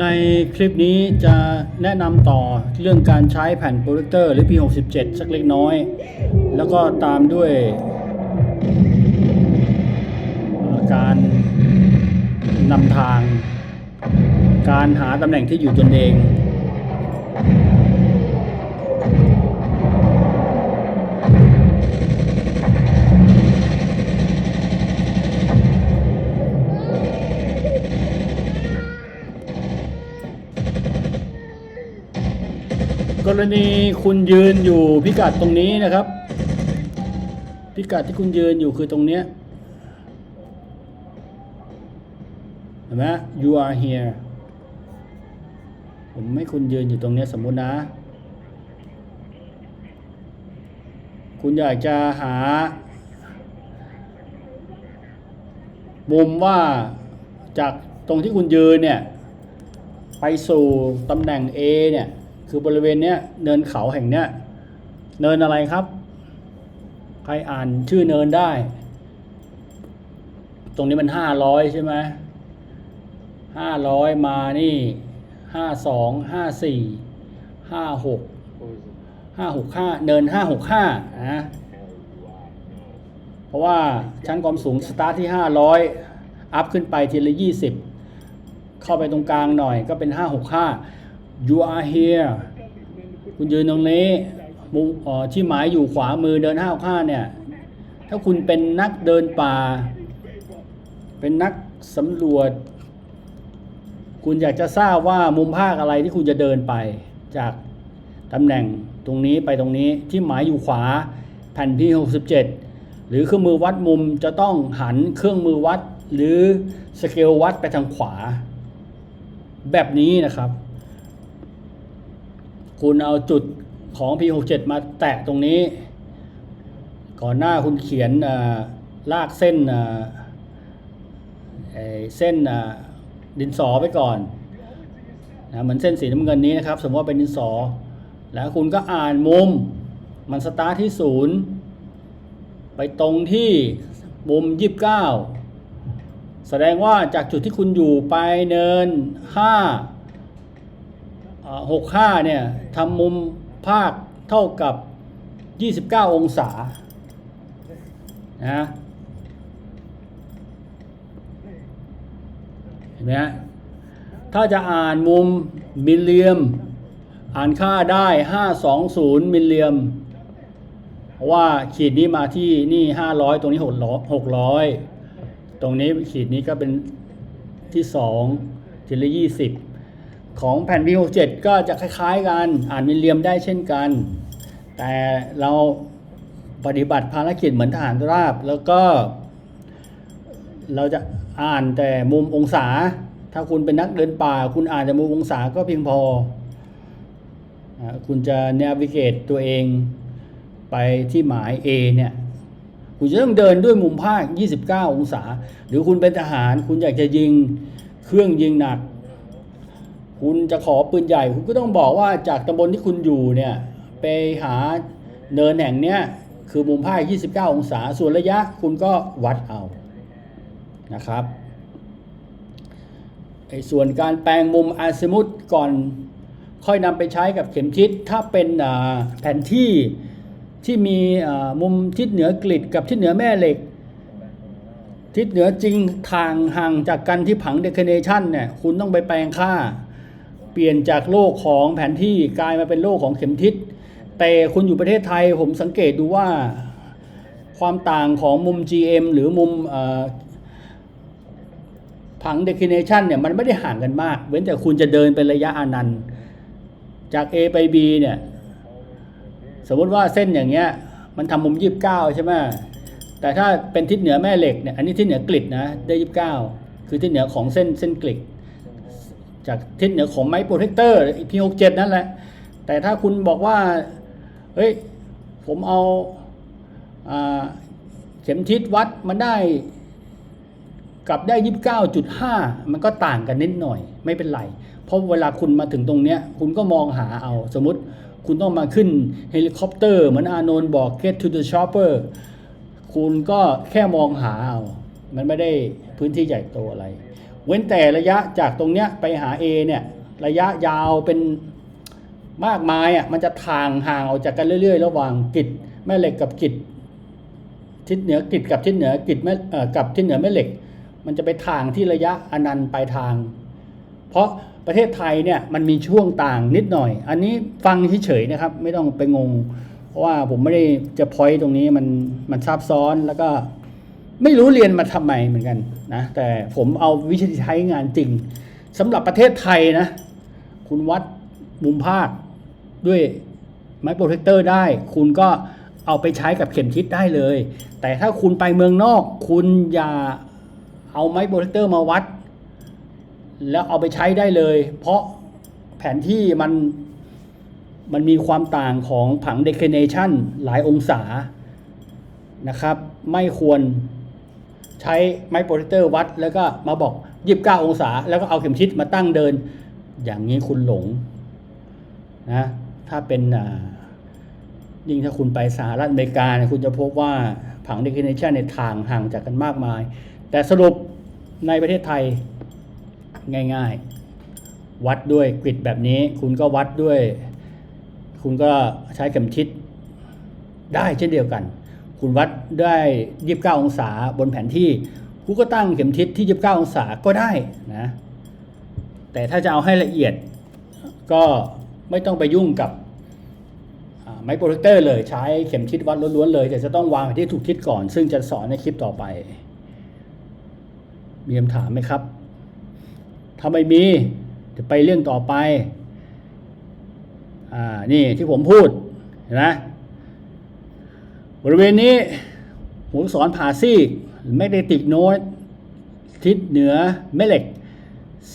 ในคลิปนี้จะแนะนำต่อเรื่องการใช้แผ่นโปรเจคเตอร์หรือ P67 สักเล็กน้อย แล้วก็ตามด้วยการนำทาง การหาตำแหน่งที่อยู่ตนเอง กรณีคุณยืนอยู่พิกัดตรงนี้นะครับ พิกัดที่คุณยืนอยู่คือตรงเนี้ยเห็นไหม you are here ผมให้คุณยืนอยู่ตรงเนี้ยสมมุตินะ คุณอยากจะหา มุมว่าจากตรงที่คุณยืนเนี่ย ไปสู่ตำแหน่ง A เนี่ย คือบริเวณเนี้ยเนินเขาแห่งเนี้ยเนินอะไรครับ ใครอ่านชื่อเนินได้ ตรงนี้มันห้าร้อยใช่ไหมห้าร้อยมานี่ห้าสองห้าสี่ห้าหกห้าหกห้าเนินห้าหกห้านะเพราะว่าชั้นความสูงสตาร์ทที่ห้าร้อยอัพขึ้นไปทีละยี่สิบเข้าไปตรงกลางหน่อยก็เป็น565 you are here คุณยืนตรงนี้มุมอ่อที่หมายอยู่ขวามือเดิน565เนี่ย ถ้าคุณเป็นนักเดินป่า เป็นนักสำรวจ คุณอยากจะทราบว่ามุมภาคอะไรที่คุณจะเดินไป จากตำแหน่งตรงนี้ไปตรงนี้ที่หมายอยู่ขวาแผ่นที่ 67 หรือเครื่องมือวัดมุมจะต้องหันเครื่องมือวัด หรือสเกลวัดไปทางขวา แบบนี้นะครับ คุณเอาจุดของ P67 มาแตะตรงนี้ ก่อนหน้าคุณเขียนลากเส้นเส้นดินสอไปก่อนนะเหมือนเส้นสีน้ำเงินนี้นะครับ สมมติว่าเป็นดินสอ แล้วคุณก็อ่านมุม มันสตาร์ทที่ศูนย์ไปตรงที่มุม 29 แสดงว่าจากจุดที่คุณอยู่ไปเนินห้า หกห้าเนี่ยทำมุมภาคเท่ากับ 29 องศานะเห็นไหมฮะถ้าจะอ่านมุมมิลเลียม อ่านค่าได้ 520 มิลเลียมเพราะว่าขีดนี้มาที่นี่ 500 ตรงนี้ 600 ตรงนี้ขีดนี้ก็เป็นที่ 2 ทีละ 20 ของแผ่น V67 ก็จะคล้ายๆกันอ่านมิลเลียมได้เช่นกัน แต่เราปฏิบัติภารกิจเหมือนทหารราบ แล้วก็ เราจะอ่านแต่มุมองศา ถ้าคุณเป็นนักเดินป่า คุณอ่านแต่มุมองศาก็เพียงพอ คุณจะ navigate ตัวเองไปที่หมาย A เนี่ยคุณจะต้องเดินด้วยมุมภาค 29 องศา หรือคุณเป็นทหาร คุณอยากจะยิงเครื่องยิงหนัก คุณจะขอปืนใหญ่คุณก็ต้องบอกว่าจากตำบลที่คุณอยู่เนี่ยไปหาเนินแห่งเนี้ยคือมุมภาค29 องศา ส่วนระยะคุณก็วัดเอานะครับไอ้ส่วนการแปลงมุมอาซิมุตก่อนค่อยนำไปใช้กับเข็มทิศถ้าเป็นแผนที่ที่มีมุมทิศเหนือกริดกับทิศเหนือแม่เหล็ก ทิศเหนือจริงทางห่างจากกันที่ผังเดคเนชันเนี่ยคุณต้องไปแปลงค่า เปลี่ยนจากโลกของแผนที่กลายมาเป็นโลกของเข็มทิศ แต่คุณอยู่ประเทศไทยผมสังเกตดูว่าความต่างของมุม GM หรือมุมผัง declination เนี่ยมันไม่ได้ห่างกันมาก เว้นแต่คุณจะเดินเป็นระยะอนันต์ จาก A ไป B เนี่ย สมมติว่าเส้นอย่างเงี้ย มันทำมุม 29 ใช่ไหมแต่ถ้าเป็นทิศเหนือแม่เหล็กเนี่ย อันนี้ทิศเหนือกริดนะ ได้ยี่สิบเก้าคือทิศเหนือของเส้นเส้นกริด จากทิศเหนือของไมโปรเทคเตอร์พีหกเจ็ดนั่นแหละ แต่ถ้าคุณบอกว่า เฮ้ย ผมเอาอาเข็มทิศวัดมันได้กลับได้ยี่สิบเก้าจุดห้ามันก็ต่างกันนิดหน่อยไม่เป็นไร เพราะเวลาคุณมาถึงตรงเนี้ย คุณก็มองหาเอาสมมติคุณต้องมาขึ้นเฮลิคอปเตอร์เหมือนอานนท์บอก get to the chopper คุณก็แค่มองหาเอา มันไม่ได้พื้นที่ใหญ่โตอะไร เว้นแต่ระยะจากตรงเนี้ยไปหา A เนี่ยระยะยาวเป็นมากมายอะมันจะทางห่างออกจากกันเรื่อย ๆ ระหว่างกิจแม่เหล็กกับกิจทิศเหนือกิจกับทิศเหนือกิจแม่เอ่อกับทิศเหนือแม่เหล็ก มันจะไปทางที่ระยะอนันต์ปลายทาง เพราะประเทศไทยเนี่ยมันมีช่วงต่างนิดหน่อย อันนี้ฟังเฉยๆนะครับ ไม่ต้องไปงง เพราะว่าผมไม่ได้จะพอยตรงนี้มันมันซับซ้อนแล้วก็ ไม่รู้เรียนมาทำไมเหมือนกันนะแต่ผมเอาวิธีใช้งานจริงสำหรับประเทศไทยนะ คุณวัดมุมภาคด้วยไม้โปรเทคเตอร์ได้ คุณก็เอาไปใช้กับเข็มทิศได้เลย แต่ถ้าคุณไปเมืองนอก คุณอย่าเอาไม้โปรเทคเตอร์มาวัด แล้วเอาไปใช้ได้เลย เพราะแผนที่มันมันมีความต่างของผัง declination หลายองศานะครับ ไม่ควร ใช้ไม้โปรเทคเตอร์วัด แล้วก็มาบอก 29 องศา แล้วก็เอาเข็มทิศมาตั้งเดิน อย่างนี้คุณหลงนะถ้าเป็นยิ่งถ้าคุณไปสหรัฐอเมริกาเนี่ยคุณจะพบว่าผัง declination ในทางห่างจากกันมากมาย แต่สรุปในประเทศไทยง่ายๆ วัดด้วยกริดแบบนี้ คุณก็วัดด้วย คุณก็ใช้เข็มทิศได้เช่นเดียวกัน คุณวัดได้ 29 องศาบนแผนที่คุณก็ตั้งเข็มทิศที่ 29 องศาก็ได้นะแต่ถ้าจะเอาให้ละเอียดก็ไม่ต้องไปยุ่งกับไม้โปรเจคเตอร์เลยใช้เข็มทิศวัดล้วนๆเลย แต่จะต้องวางที่ถูกทิศก่อน ซึ่งจะสอนในคลิปต่อไป มีคำถามไหมครับ ถ้าไม่มีจะไปเรื่องต่อไปอ่านี่ที่ผมพูดเห็นไหม บริเวณนี้หัวลูกศรผ่าซี่แมกเนติกโนดทิศเหนือแม่เหล็ก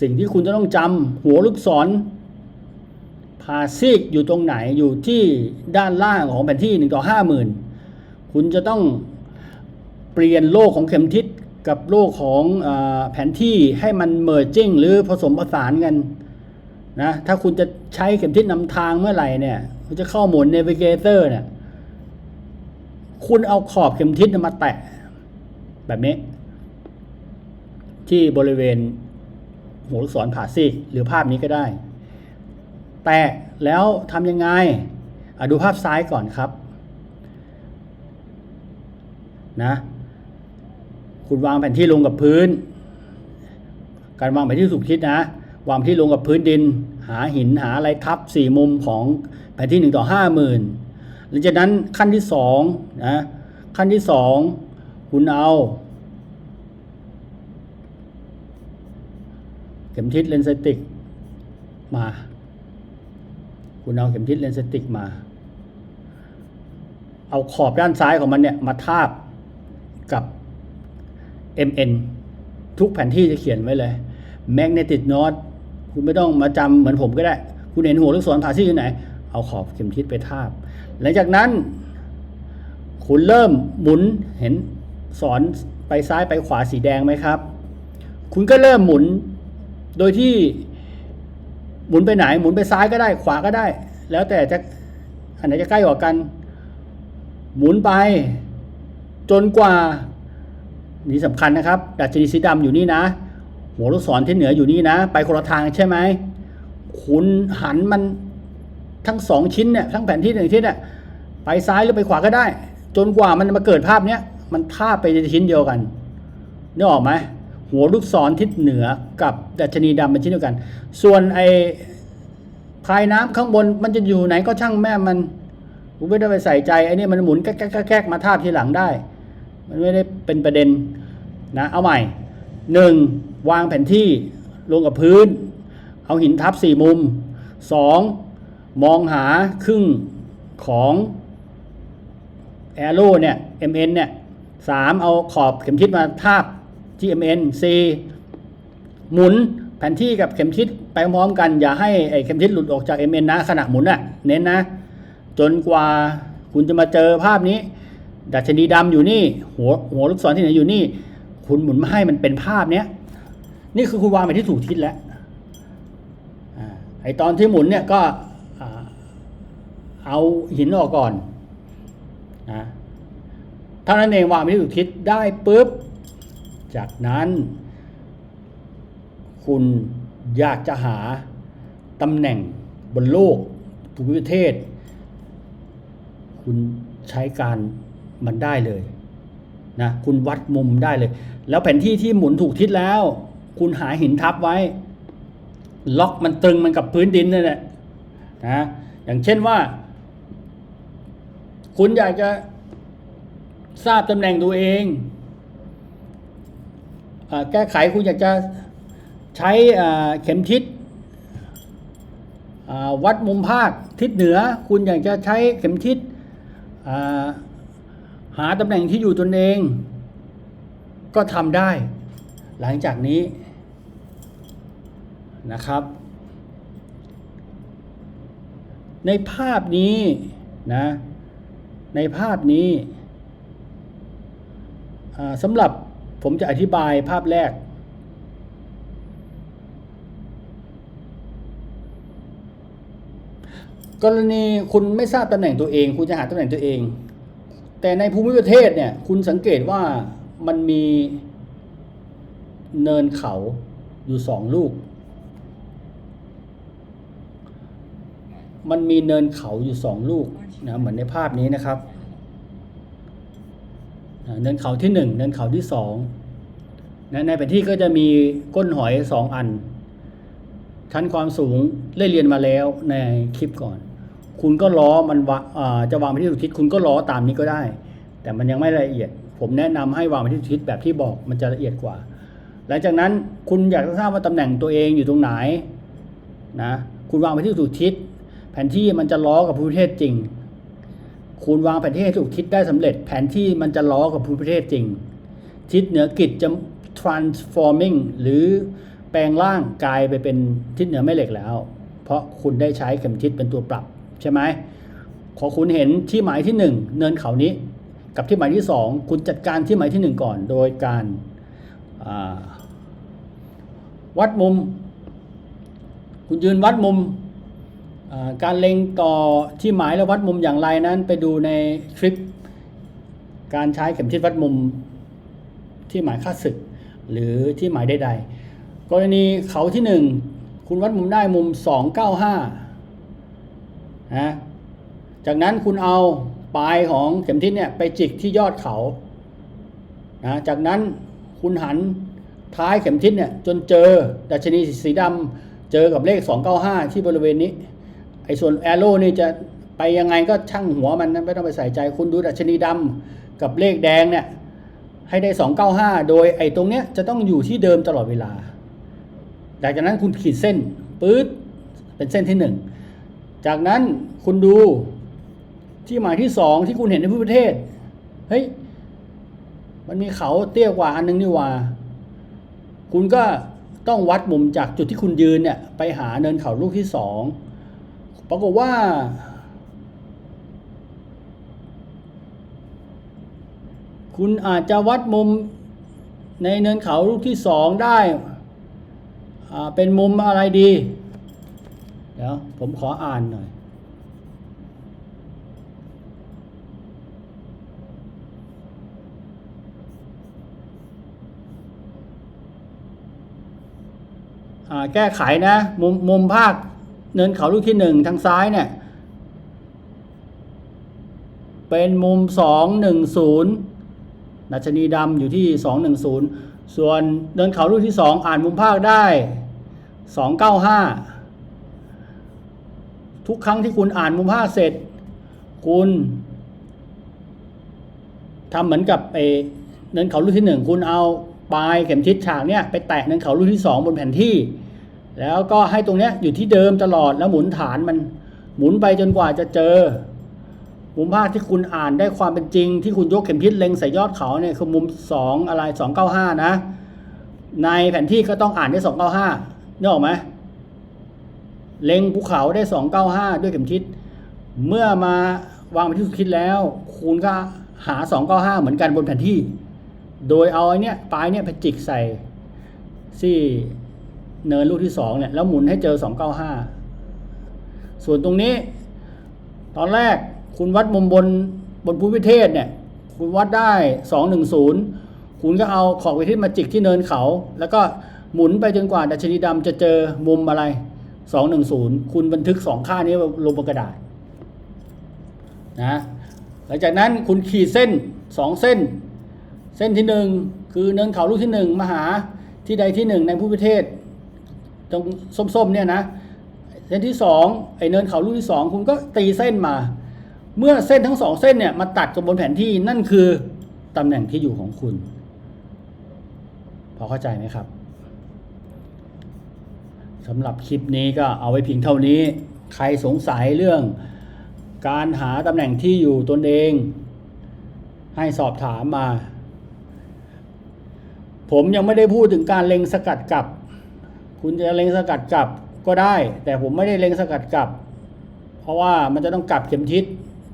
สิ่งที่คุณจะต้องจำหัวลูกศรผ่าซีกอยู่ตรงไหนอยู่ที่ด้านล่างของแผนที่ 1 ต่อ 50,000 คุณจะต้องเปลี่ยนโลกของเข็มทิศกับโลกของอแผนที่ให้มันเมอร์จิ้งหรือผสมผสานกันนะถ้าคุณจะใช้เข็มทิศนำทางเมื่อไหร่เนี่ย คุณจะเข้าหมด Navigator เนี่ย คุณเอาขอบเข็มทิศมาแตะแบบนี้ ที่บริเวณหัวลูกศรผ่าซีกหรือภาพนี้ก็ได้ แตะแล้วทำยังไงดูภาพซ้ายก่อนครับนะคุณวางแผ่นที่ลงกับพื้น การวางแผนที่ถูกทิศนะ วางที่ลงกับพื้นดิน หาหินหาอะไรทับสี่มุมของแผนที่หนึ่งต่อห้าหมื่น ลังจากนั้นขั้นที่สองนะขั้นที่สองคุณเอา เข็มทิศเลนส์ติกมา คุณเอาเข็มทิศเลนส์ติกมา เอาขอบด้านซ้ายของมันเนี่ยมาทาบกับ MN ทุกแผนที่จะเขียนไว้เลย Magnetic North คุณไม่ต้องมาจำเหมือนผมก็ได้ คุณเห็นหัวลูกศรผ่าซี่อยู่ไหน เอาขอบเข็มทิศไปทาบ หลังจากนั้น คุณเริ่มหมุนเห็นสอนไปซ้ายไปขวาสีแดงไหมครับ คุณก็เริ่มหมุนโดยที่หมุนไปไหนหมุนไปซ้ายก็ได้ขวาก็ได้ แล้วแต่จะอันไหนจะใกล้กว่ากัน หมุนไป จนกว่านี่สำคัญนะครับดัชนีสีดำอยู่นี่นะ หัวลูกศรที่เหนืออยู่นี่นะ ไปคนละทางใช่ไหมคุณหันมัน ทั้งสองชิ้นเนี่ยทั้งแผนที่หนึ่งชิ้นเนี่ยไปซ้ายหรือไปขวาก็ได้ จนกว่ามันมาเกิดภาพเนี้ยมันทาบไปในชิ้นเดียวกันนึกออกไหมหัวลูกศรทิศเหนือกับดัชนีดำเป็นชิ้นเดียวกัน ส่วนไอ้พายน้ำข้างบนมันจะอยู่ไหนก็ช่างแม่มันผมไม่ได้ไปใส่ใจไอ้นี่มันหมุนแก๊กแก๊กมาทาบทีหลังได้ มันไม่ได้เป็นประเด็นนะเอาใหม่หนึ่งวางแผนที่ลงกับพื้น เอาหินทับสี่มุมสอง มองหาครึ่งของแอโร่เนี่ย MN เนี่ยสามเอาขอบเข็มทิศมาทาบที่ MN สี่หมุนแผนที่กับเข็มทิศไปพร้อมกัน อย่าให้ไอเข็มทิศหลุดออกจาก MN นะขณะหมุนอะเน้นนะ จนกว่าคุณจะมาเจอภาพนี้ ดัชนีดำอยู่นี่ หัวหัวลูกศรที่ไหนอยู่นี่ คุณหมุนมาให้มันเป็นภาพเนี้ยนี่คือคุณวางไปที่ถูกทิศแล้วไอตอนที่หมุนเนี่ยก็ เอาหินออกก่อนนะเท่านั้นเองวางไปที่ถูกทิศได้ปุ๊บ จากนั้น คุณอยากจะหาตำแหน่งบนโลกภูมิประเทศ คุณใช้การมันได้เลยนะคุณวัดมุมได้เลย แล้วแผนที่ที่หมุนถูกทิศแล้ว คุณหาหินทับไว้ ล็อกมันตรึงมันกับพื้นดินนั่นแหละนะอย่างเช่นว่า คุณอยากจะทราบตำแหน่งตัวเองอแก้ไขคุณอยากจะใช้เข็มทิศวัดมุมภาคทิศเหนือ คุณอยากจะใช้เข็มทิศหาตำแหน่งที่อยู่ตนเอง ก็ทำได้ หลังจากนี้นะครับ ในภาพนี้นะ ในภาพนี้สำหรับผมจะอธิบายภาพแรก กรณีคุณไม่ทราบตำแหน่งตัวเอง คุณจะหาตำแหน่งตัวเอง แต่ในภูมิประเทศเนี่ย คุณสังเกตว่ามันมีเนินเขาอยู่สองลูก มันมีเนินเขาอยู่สองลูกนะเหมือนในภาพนี้นะครับเนินเขาที่หนึ่งเนินเขาที่สองนะในแผนที่ก็จะมีก้นหอยสองอัน ชั้นความสูงได้เรียนมาแล้วในคลิปก่อน คุณก็ล้อมันวะอ่าจะวางไปที่ถูกทิศคุณก็ล้อตามนี้ก็ได้ แต่มันยังไม่ละเอียด ผมแนะนำให้วางไปที่ถูกทิศแบบที่บอกมันจะละเอียดกว่า หลังจากนั้นคุณอยากจะทราบว่าตำแหน่งตัวเองอยู่ตรงไหนนะคุณวางไปที่ถูกทิศ แผนที่มันจะล้อกับภูมิประเทศจริง คุณวางแผนที่ให้ถูกทิศได้สำเร็จ แผนที่มันจะล้อกับภูมิประเทศจริง ทิศเหนือกิจจะ transforming หรือแปลงร่างกายไปเป็นทิศเหนือแม่เหล็กแล้ว เพราะคุณได้ใช้เข็มทิศเป็นตัวปรับใช่ไหมพอคุณเห็นที่หมายที่หนึ่งเนินเขานี้ กับที่หมายที่สองคุณจัดการที่หมายที่หนึ่งก่อน โดยการาวัดมุม คุณยืนวัดมุม การเล็งต่อที่หมายและวัดมุมอย่างไรนั้นไปดูในคลิป การใช้เข็มทิศวัดมุมที่หมายค่าศึก หรือที่หมายใดๆ กรณีเขาที่หนึ่งคุณวัดมุมได้มุม 295นะจากนั้นคุณเอาปลายของเข็มทิศเนี่ยไปจิกที่ยอดเขานะจากนั้นคุณหันท้ายเข็มทิศเนี่ยจนเจอดัชนีสีดำเจอกับเลข 295 ที่บริเวณนี้ ไอ้ส่วนแอโร่นี่จะไปยังไงก็ช่างหัวมันนะไม่ต้องไปใส่ใจคุณดูดัชนีดำกับเลขแดงเนี่ยให้ได้ 295 โดยไอ้ตรงเนี้ยจะต้องอยู่ที่เดิมตลอดเวลาจากจากนั้นคุณขีดเส้นปื๊ดเป็นเส้นที่หนึ่งจากนั้นคุณดูที่หมายที่สองที่คุณเห็นในผู้ประเทศ เฮ้ย มันมีเขาเตี้ยกว่าอันนึงนี่ว่า คุณก็ต้องวัดมุมจากจุดที่คุณยืนเนี่ยไปหาเนินเขาลูกที่สอง ปรากฏว่า คุณอาจจะวัดมุมในเนินเขาลูกที่สองได้เป็นมุมอะไรดี เดี๋ยว ผมขออ่านหน่อย แก้ไขนะ มุมมุมภาค เนินเขาลูกที่หนึ่งทางซ้ายเนี่ยเป็นมุมสองหนึ่งศูนย์ดัชนีดำอยู่ที่สองหนึ่งศูนย์ส่วนเนินเขาลูกที่สองอ่านมุมภาคได้สองเก้าห้าทุกครั้งที่คุณอ่านมุมภาคเสร็จ คุณทำเหมือนกับไอเนินเขาลูกที่หนึ่งคุณเอาปลายเข็มทิศฉากเนี่ยไปแตะเนินเขาลูกที่สองบนแผนที่ แล้วก็ให้ตรงเนี้ยอยู่ที่เดิมตลอดแล้วหมุนฐานมันหมุนไปจนกว่าจะเจอ มุมภาพที่คุณอ่านได้ความเป็นจริง ที่คุณยกเข็มทิศเล็งใส่ยอดเขาเนี่ยคือมุมสองอะไรสองเก้าห้านะ ในแผนที่ก็ต้องอ่านได้สองเก้าห้านึกออกไหมเล็งภูเขาได้สองเก้าห้าด้วยเข็มทิศเมื่อมาวางไปที่สุดคิดแล้ว คุณก็หาสองเก้าห้าเหมือนกันบนแผนที่ โดยเอาไอ้เนี้ยปลายเนี้ยไปจิกใส่ที่ เนินลูกที่สองเนี่ยแล้วหมุนให้เจอสองเก้าห้าส่วนตรงนี้ ตอนแรกคุณวัดมุมบนบนภูมิเทศเนี่ย คุณวัดได้สองหนึ่งศูนย์คุณก็เอาขอบวิทิศมาจิกที่เนินเขา แล้วก็หมุนไปจนกว่าดัชนีดำจะเจอมุมอะไรสองหนึ่งศูนย์คุณบันทึกสองค่านี้ลงบนกระดาษนะหลังจากนั้นคุณขีดเส้นสองเส้น เส้นที่หนึ่งคือเนินเขาลูกที่หนึ่งมาหาที่ใดที่หนึ่งในภูมิเทศ ตรงส้มๆเนี่ยนะเส้นที่สองไอ้เนินเขาลูกที่สองคุณก็ตีเส้นมา เมื่อเส้นทั้งสองเส้นเนี่ยมาตัดกับบนแผนที่นั่นคือตำแหน่งที่อยู่ของคุณ พอเข้าใจไหมครับสำหรับคลิปนี้ก็เอาไว้เพียงเท่านี้ ใครสงสัยเรื่อง การหาตำแหน่งที่อยู่ตนเอง ให้สอบถามมา ผมยังไม่ได้พูดถึงการเล็งสกัดกับ คุณจะเล็งสกัดกลับก็ได้ แต่ผมไม่ได้เล็งสกัดกลับ เพราะว่ามันจะต้องกลับเข็มทิศ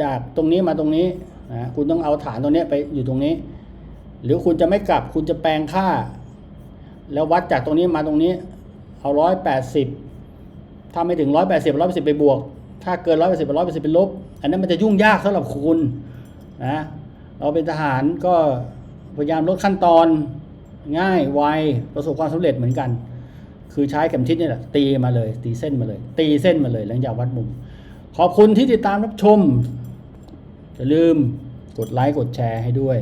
จากตรงนี้มาตรงนี้นะคุณต้องเอาฐานตรงนี้ไปอยู่ตรงนี้ หรือคุณจะไม่กลับคุณจะแปลงค่า แล้ววัดจากตรงนี้มาตรงนี้ เอาร้อยแปดสิบถ้าไม่ถึงร้อยแปดสิบร้อยแปดสิบไปบวก ถ้าเกินร้อยแปดสิบร้อยแปดสิบเป็นลบ อันนั้นมันจะยุ่งยากสำหรับคุณนะเราเป็นทหารก็พยายามลดขั้นตอนง่ายไวประสบความสำเร็จเหมือนกัน คือใช้เข็มทิศนี่แหละตีมาเลย ตีเส้นมาเลย ตีเส้นมาเลยหลังจากวัดมุม ขอบคุณที่ติดตามรับชมอย่าลืมกดไลค์กดแชร์ให้ด้วย